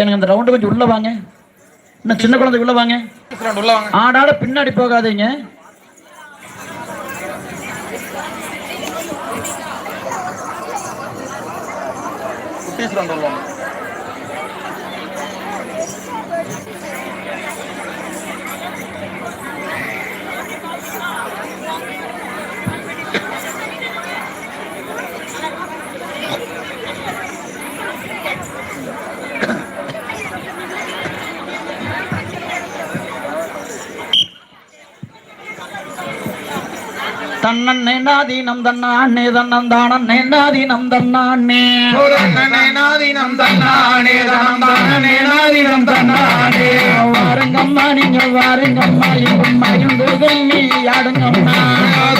எனக்கு அந்த ரவுண்டு கொஞ்சம் உள்ள வாங்க. இன்னும் சின்ன குழந்தை உள்ள வாங்க. உள்ள வாங்க ஆடாட பின்னாடி போகாதீங்க. குட்டீஸ் ரெண்டு உள்ள வாங்க தன்னே நாதீனம் தன்னானே தன்னந்தானம் நாதீனம் தன்னானே. நாதீனம் தன்னானே தனம் தானே நாதீனம் தன்னானே. வாருங்கம்மா நீங்க வாருங்கம்மா எங்கம்மா இருந்து கம்மி ஆடுங்கம்மா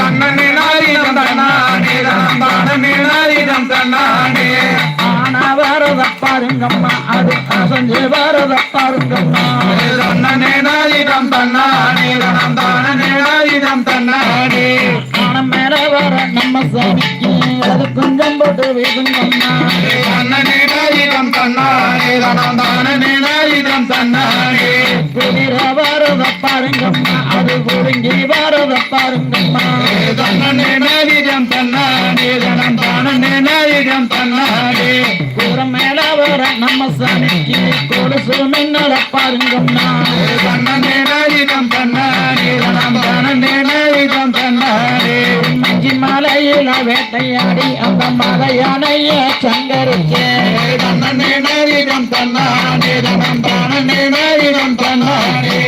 தன்னே நாதீனம் தன்னானே தனம் தானே நாதீனம் தன்னானே. ஆனா வரத பாருங்கம்மா அது அசஞ்சு வரத பாருங்கம்மா. கொஞ்சம் போட்டு வீசும் தன்னே நாதீனம் தன்னானே தனம் பாருங்கம்மா. அது குறுங்கி வரத பாருங்கம்மா தன்னே நாதீனம் தன்னானே தனம் தானே நாதீனம் கூற மேல வர நம்ம சாமிக்கு கொடுசு மின்னல பாருங்கம்மா தன்னே நாதீனம் தன்னானே மலையில வேட்டையாடி அந்த மத யானைய சங்கரிச்சே தன்னே தன்னானே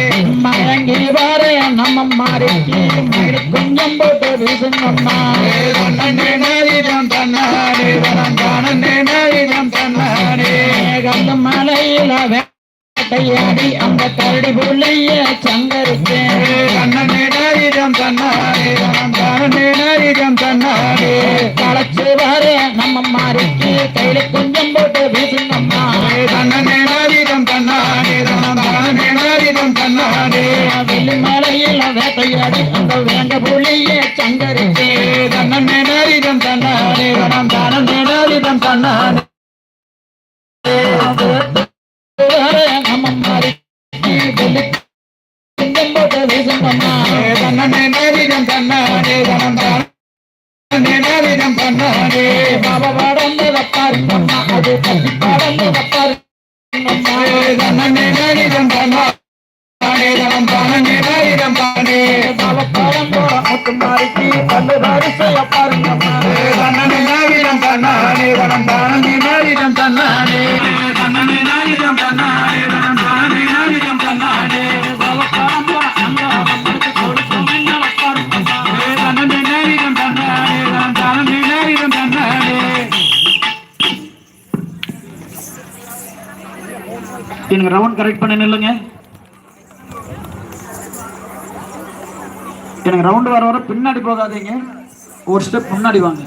மயங்கி வர நம்ம மாறி கொஞ்சம் போட்டு வீசுங்கம்மா. தன்னே நாதீனம் தன்னானே மலையில வேட்டையாடி அந்த கரடி புள்ளைய சங்கரிச்சே தன்னே நாதீனம் தன்னானே தனம் தானே நாதீனம் தன்னானே களைச்சு வர நம்ம மாறிக்கு கையில கொஞ்சம் போட்டு வீசுங்கம்மா தானே நாதீனம் தன்னானே வெள்ளி மலையில வேட்டையாடி அந்த வேங்க புள்ளைய சங்கரிச்சே தன்னே நாதீனம் தனம் தானே நாதீனம் தானே. பாபா பாடம் போட முத்து மாறிக்கு பல்லு வரிசைய நாதீனம் தன்னானே தனம் தானே நாதீனம் தன்னானே. தனம் தானே நாதீனம் தன்னானே. அங்க தன்னானே தனம் தானே நாதீனம் தன்னானே. எனக்கு ரவுண்ட் கரெக்ட் பண்ண நில்லுங்க. எனக்கு ரவுண்ட் வர வர பின்னாடி போகாதீங்க. ஒரு ஸ்டெப் முன்னாடி வாங்க.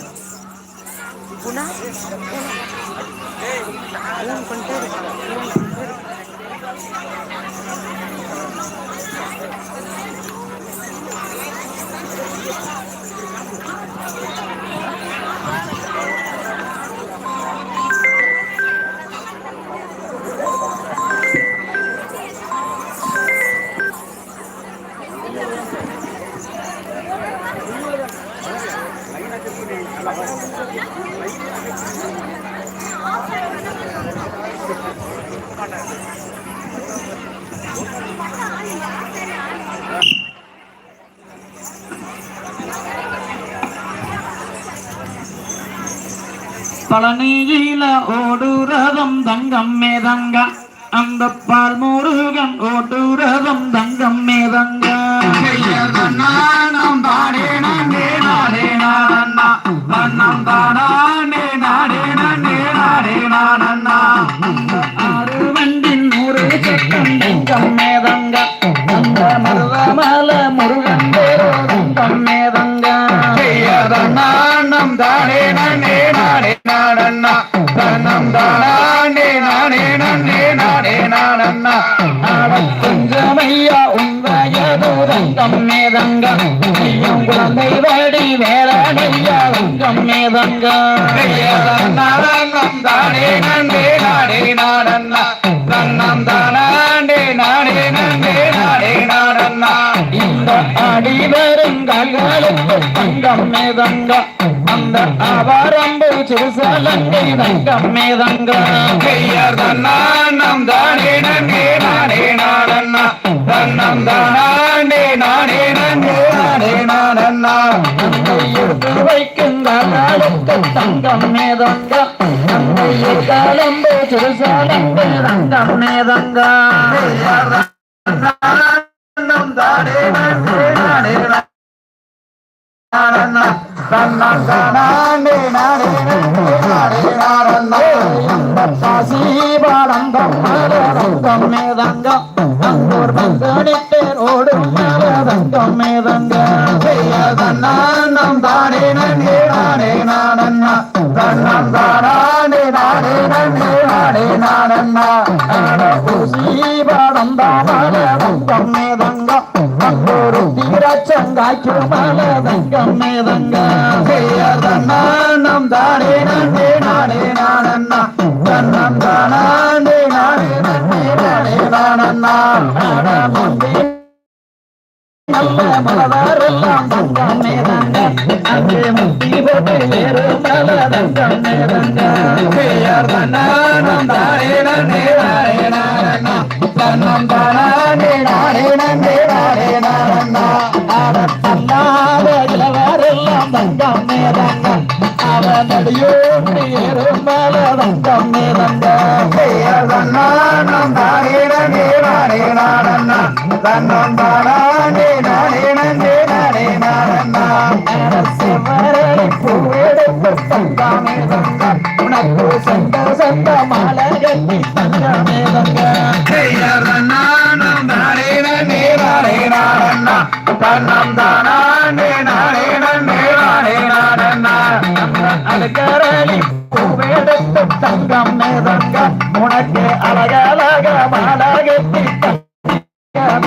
பழனியில ஓடு ரதம் தங்கம் மேதங்க அந்த பால் முருகன் ஓட்டு ரதம் தங்கம் மேதங்க நானம் தானே நானே நானே நானண்ணா. வண்ணம் தானே நானே நானே நானே நானண்ணா. ஆறு வண்டி நூறு சட்டம் தங்கம் மேதங்க அந்த மருதமல முருகன் தங்கம் மேதங்க தானே நானே நானே நானண்ணா நானே நானே நானே நானே நானண்ணா. தங்கமையா உங்கயது ரங்கம் மேதங்க குழந்தை வடி வேளாணையா கால்களுக்கு தங்கம் மேதங்க அந்த ஆவாரம்பு சிறுசலங்கை தங்கம் மேதங்க பெயர் தன்னானம் தானே நன்னே நானே நானண்ணா தன்னம் தானே நானே நன்னே நானே நானண்ணா தங்கம் மேதங்க காலம்பு சிறுசலங்கை தங்கம் மேதங்க தன்னம் தானே நானே தன்னம் தானே நானண்ணா நல்ல மலரெல்லாம் அங்கே போட்டு தன்னானம் தன்னம் தன்னம் தானே சந்த சந்த மாலை கட்டி தன்னம் தானே நானே நன்னே அழுக்கரளி பூவேடத்து தங்கம் மேதங்க உனக்கு அழகழக மாலை கட்டி தங்கம்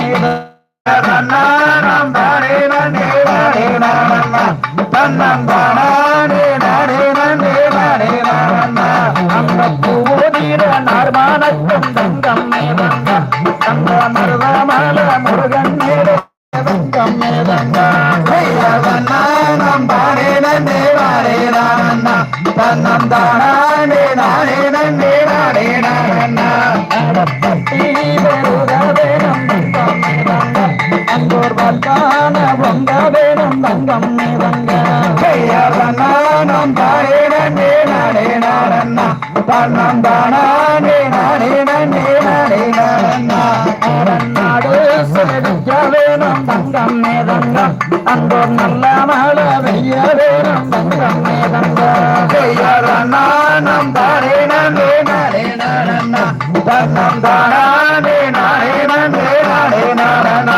தங்கம் மேதங்க பெயர் தன்னானம் தானே நன்னே நானே நானண்ணா. தன்னம் தானே நானே நன்னே நானே நானண்ணா. அடப்பட்டி பெருக வேணும் தங்கம் மேதங்க அங்கோர் வந்தான பொங்க வேணும் தங்கம் மேதங்க பெயர் தன்னானம் தானே நன்னே நானே நானண்ணா. தன்னம் தானே நானே நன்னே நாடு செழிக்க வேணும் தங்கம் மேதங்க. அங்கோர் நல்ல மழை பெய்ய வேணும் தங்கம் மேதங்க. பெயர் தானே நன்னே நானே நானண்ணா தன்னம் தானே நானே நன்னே நானே நானண்ணா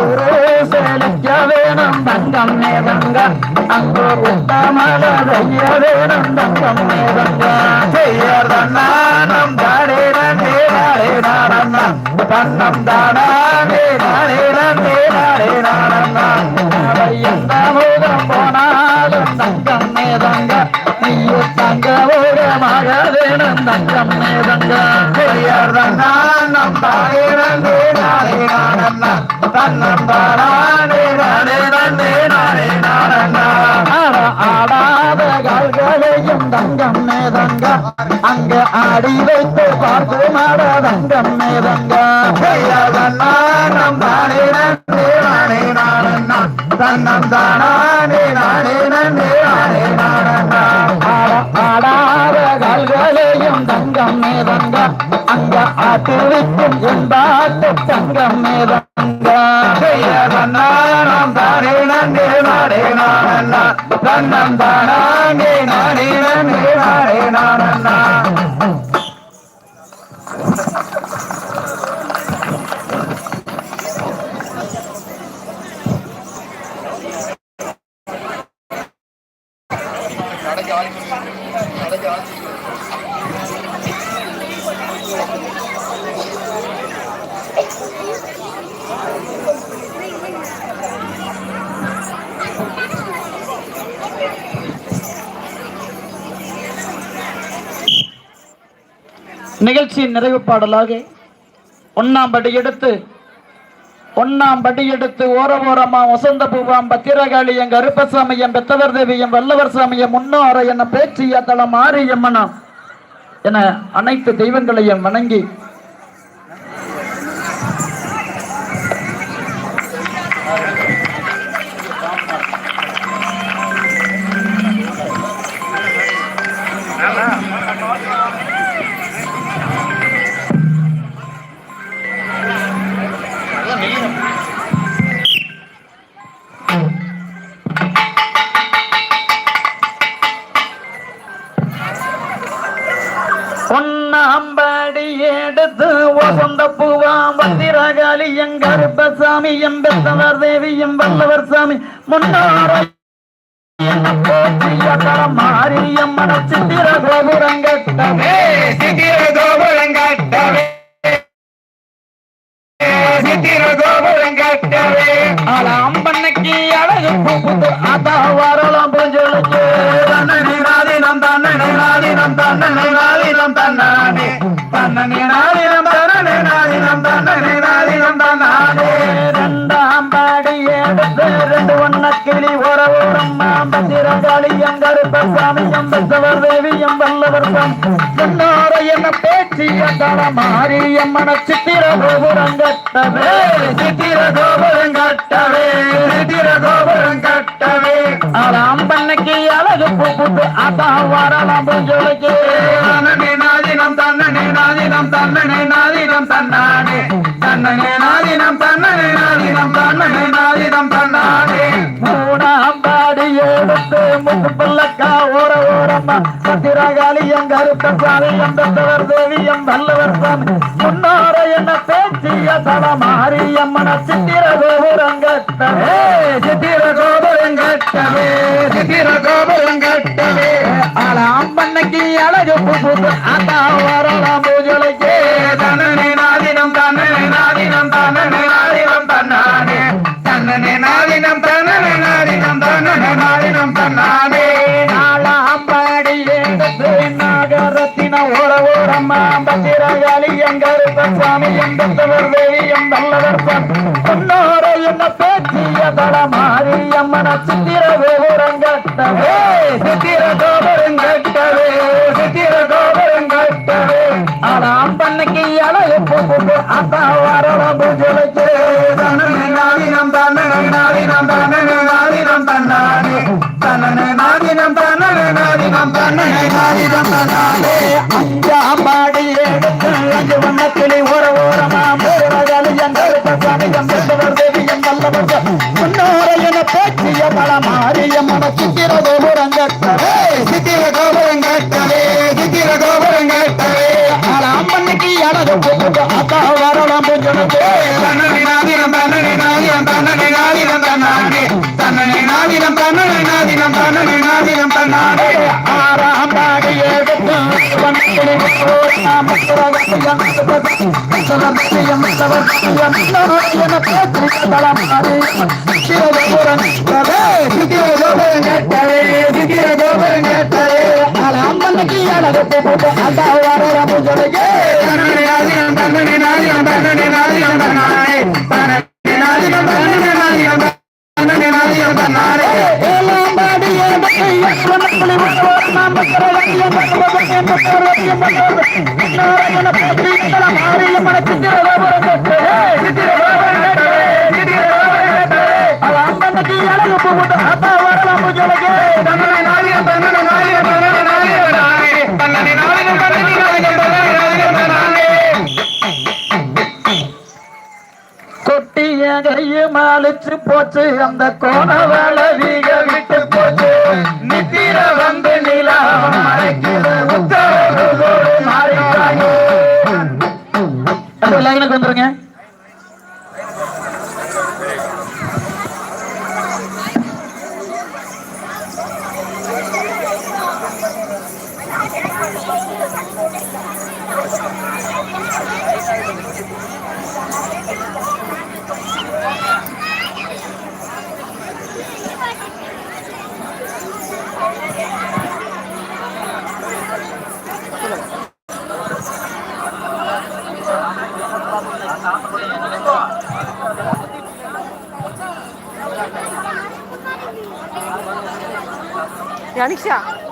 ஊரு செழிக்க வேணும் தங்கம் மேதங்க. அங்கோ உத்தமல செய்ய வேணும் தங்கம் மேதங்க. பெயர் தன்னானம் தானே நன்னே நானே நானண்ணா தன்னம் தானே நானே நன்னே நானே நானண்ணா அவை போனாலும் தங்கம் மேதங்க நீயு தங்க ஊரமாக வேணும் தங்கம் தானே நன்னே நானே தன்னம் தானே நானே நன்னே நானே. ஆடாத கால்களையும் அங்க ஆடி வைத்து பார்த்து தங்கம் மேதங்க பெயர் தன்னானம் தானே நன்னே நானே நானண்ணா தன்னம் தானே நானே நன்னே நானே நானண்ணா ஆட ஆடாத கால்களையும் தங்கம் மேதங்க அங்க ஆட்டு என்பாட்டு தங்கம் மேதங்க பெயர் தானே நன்னே நானே நானண்ணா தன்னம் தானே நானே நன்னே நானே நானண்ணா நிகழ்ச்சியின் நிறைவு பாடலாக ஒன்னாம் படி எடுத்து ஒன்னாம் படி எடுத்து ஓர ஓரமா வசந்த பூவாம் பத்திரகாளியம் கருப்பசாமியம் பெத்தவர் தேவியம் வல்லவர் சாமியம் முன்னோர என பேச்சிய தலம் மாரியம்மனம் என அனைத்து தெய்வங்களையும் வணங்கி முன்னோர ஊரம்மா பத்திரகாளியம் கருப்பசாமியம் பெற்றவர் தேவியம் வல்லவர் சாமி. என்னோர என்ன பேச்சிய மாறி எம்மன சித்திர கோபுரம் கட்டவே சித்திர கோபுரம் கட்டவே சித்திர கோபுரம் கட்டவே. ஆலாம் பண்ணைக்கு அழகு பூப்புது அதான் வரலாம் புரிஞ்சொழுச்சு தன்னனை நாதினம் தன்னனே நாதினம் தன்னனே நாதினம் தன்னானே. தன்னனை நாதினம் தன்னனே நாதினம் தன்னனை கருப்பசாமியம் பெற்றவர் தேவியம் வல்லவர் சாமி முன்னோர என்ன பேச்சிய தல மாரியம்மன சித்திர கோபுரங்கட்டவே சித்திர கோபுரம் கட்டவே சித்திர கோபுரம் கட்டவே ஆலாம் பண்ணைக்கு அழகு புகுது. அத்தா வரலாம் சுவாமி எந்தவர் தேவியம் நல்லவர் சாமி என்ன பேச்சிய தல அம்மன சித்திர கோபுரங்கட்டவே சித்திர கோபுரம் கட்டவே சித்திர கோபுரம் கட்டவே. ஆலாம் பண்ணைக்கு அழகு பூப்பு அத்தா வரலாம் பூஜலைக்கு தன்னனை நாதினம் தன்னனை நாதினம் தன்னனை நாதினம் தன்னானே. தன்னனை நாதினம் நாதினம் நாதினம் தன்னானே. தேவியம் வல்லவர் சாமி முன்னோர என பேச்சிய மாரியம்மன சித்திர கோபுரங்கட்டவே சித்திர கோபுரம் கட்டவே சித்திர கோபுரம் கட்டவே ஆலாம் பண்ணைக்கு அழகு பூப்பு அத்தா வரலாம் பூஜலைக்கு தன்னனை நாதினம் தன்னனை நாதினம் தன்னனை. நாதினம் தன்னானே தன்னனை நாதினம் தன்னனை. நாதினம் தன்னனை நாதினம் தன்னானே ஆறாம் பாடி எடுத்து வண்ணக்கிளி அழகு போட்டு அந்த வர பூஜைக்கு தன்னனை கையை மாலிச்சு போச்சு. அந்த கோண வேலை விட்டு போச்சு. நித்திர வந்து நிலா லைனுக்கு வந்துருங்க. 阿丽莎。